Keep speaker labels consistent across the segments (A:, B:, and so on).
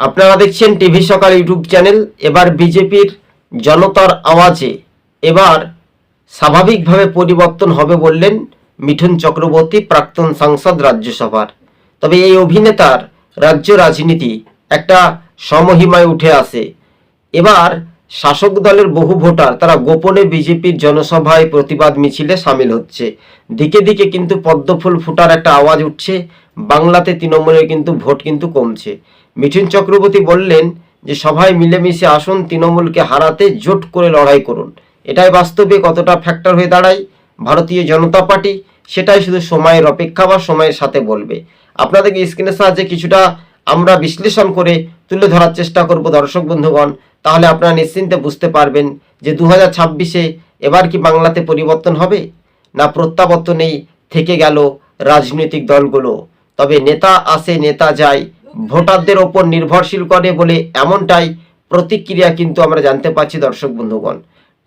A: আপনারা দেখছেন টিভি সকাল ইউটিউব চ্যানেল। এবার বিজেপির জনতার আওয়াজে এবার স্বাভাবিকভাবে পরিবর্তন হবে বললেন মিঠুন চক্রবর্তী, প্রাক্তন সাংসদ রাজ্যসভার। তবে এই অভিনেতার রাজ্য রাজনীতি একটা সমহিমায় উঠে আসে। এবার শাসক দলের বহু ভোটার তারা গোপনে বিজেপির জনসভায় প্রতিবাদ মিছিলে সামিল হচ্ছে। দিকে দিকে কিন্তু পদ্মফুল ফুটার একটা আওয়াজ উঠছে। বাংলাতে তৃণমূলের কিন্তু ভোট কিন্তু কমছে। মিঠুন চক্রবর্তী বললেন যে সবাই মিলেমিশে আসুন, তৃণমূলকে হারাতে জোট করে লড়াই করুন। এটাই বাস্তবে কতটা ফ্যাক্টর হয়ে দাঁড়ায়? ভারতীয় জনতা পার্টি সেটাই শুধু সময়ের অপেক্ষা বা সময়ের সাথে বলবে। আপনাদেরকে স্ক্রিনের সাহায্যে কিছুটা আমরা বিশ্লেষণ করে তুলে ধরার চেষ্টা করব দর্শক বন্ধুগণ। তাহলে আপনারা নিশ্চিন্তে বুঝতে পারবেন যে দু হাজার ছাব্বিশে এবার কি বাংলাতে পরিবর্তন হবে? না প্রত্যাবর্তনেই থেকে গেল রাজনৈতিক দলগুলো? তবে নেতা আসে, নেতা যায়, ভোটারদের ওপর নির্ভরশীল করে বলে এমনটাই প্রতিক্রিয়া কিন্তু আমরা জানতে পারছি দর্শক বন্ধুগণ।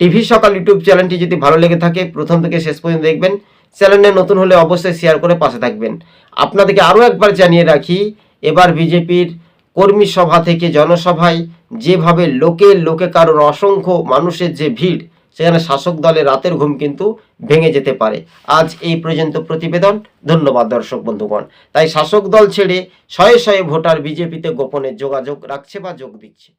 A: টিভি সকাল ইউটিউব চ্যানেলটি যদি ভালো লেগে থাকে, প্রথম থেকে শেষ পর্যন্ত দেখবেন। চ্যানেলে নতুন হলে অবশ্যই শেয়ার করে পাশে থাকবেন। আপনাদেরকে আরও একবার জানিয়ে রাখি, এবার বিজেপির কর্মী সভা থেকে জনসভায় যেভাবে লোকে লোকে কারোর অসংখ্য মানুষের যে ভিড়, সেখানে শাসক দলের রাতের ঘুম কিন্তু ভেঙে যেতে পারে। আজ এই পর্যন্ত প্রতিবেদন। ধন্যবাদ দর্শক বন্ধুগণ। তাই শাসক দল ছেড়ে শয়ে শয়ে ভোটার বিজেপিতে গোপনে যোগাযোগ রাখছে বা যোগ দিচ্ছে।